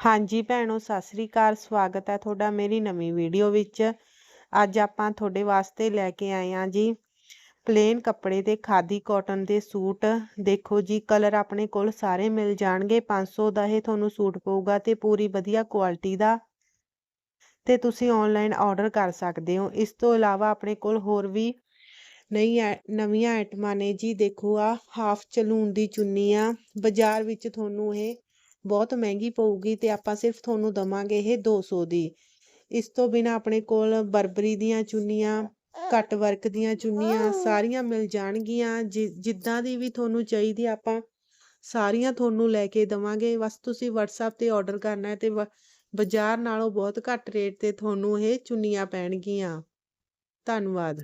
ਹਾਂਜੀ ਭੈਣੋ, ਸਤਿ ਸ੍ਰੀ ਅਕਾਲ, ਸਵਾਗਤ ਹੈ ਤੁਹਾਡਾ ਮੇਰੀ ਨਵੀਂ ਵੀਡੀਓ ਵਿੱਚ। ਅੱਜ ਆਪਾਂ ਤੁਹਾਡੇ ਵਾਸਤੇ ਲੈ ਕੇ ਆਏ ਹਾਂ ਜੀ ਪਲੇਨ ਕੱਪੜੇ ਤੇ ਖਾਦੀ ਕਾਟਨ ਦੇ ਸੂਟ। ਦੇਖੋ ਜੀ ਕਲਰ ਆਪਣੇ ਕੋਲ ਸਾਰੇ ਮਿਲ ਜਾਣਗੇ 500 ਦਾ ਇਹ ਤੁਹਾਨੂੰ ਸੂਟ ਪਊਗਾ ਤੇ ਪੂਰੀ ਵਧੀਆ ਕੁਆਲਿਟੀ ਦਾ। ਤੇ ਤੁਸੀਂ ਆਨਲਾਈਨ ਆਰਡਰ ਕਰ ਸਕਦੇ ਹੋ। ਇਸ ਤੋਂ ਇਲਾਵਾ ਆਪਣੇ ਕੋਲ ਹੋਰ ਵੀ ਨਹੀਂ ਨਵੀਆਂ ਆਈਟਮਾਂ ਨੇ ਜੀ। ਦੇਖੋ ਆ ਹਾਫ ਚਲੂਨ ਦੀ ਚੁੰਨੀ ਆ। ਬਾਜ਼ਾਰ ਵਿੱਚ ਤੁਹਾਨੂੰ ਇਹ ਬਹੁਤ ਮਹਿੰਗੀ ਪਊਗੀ ਤੇ ਆਪਾਂ ਸਿਰਫ ਤੁਹਾਨੂੰ ਦਵਾਂਗੇ ਇਹ 200 ਦੀ। ਇਸ ਤੋਂ ਬਿਨਾ ਆਪਣੇ ਕੋਲ ਬਰਬਰੀ ਦੀਆਂ ਚੁੰਨੀਆਂ ਕੱਟ ਵਰਕ ਦੀਆਂ ਚੁੰਨੀਆਂ ਸਾਰੀਆਂ ਮਿਲ ਜਾਣਗੀਆਂ। ਜਿੱਦਾਂ ਦੀ ਵੀ ਤੁਹਾਨੂੰ ਚਾਹੀਦੀ ਆਪਾਂ ਸਾਰੀਆਂ ਤੁਹਾਨੂੰ ਲੈ ਕੇ ਦਵਾਂਗੇ। ਬਸ ਤੁਸੀਂ WhatsApp ਤੇ ਆਰਡਰ ਕਰਨਾ ਹੈ ਤੇ ਬਾਜ਼ਾਰ ਨਾਲੋਂ ਬਹੁਤ ਘੱਟ ਰੇਟ ਤੇ ਤੁਹਾਨੂੰ ਇਹ ਚੁੰਨੀਆਂ ਪੈਣਗੀਆਂ। ਧੰਨਵਾਦ।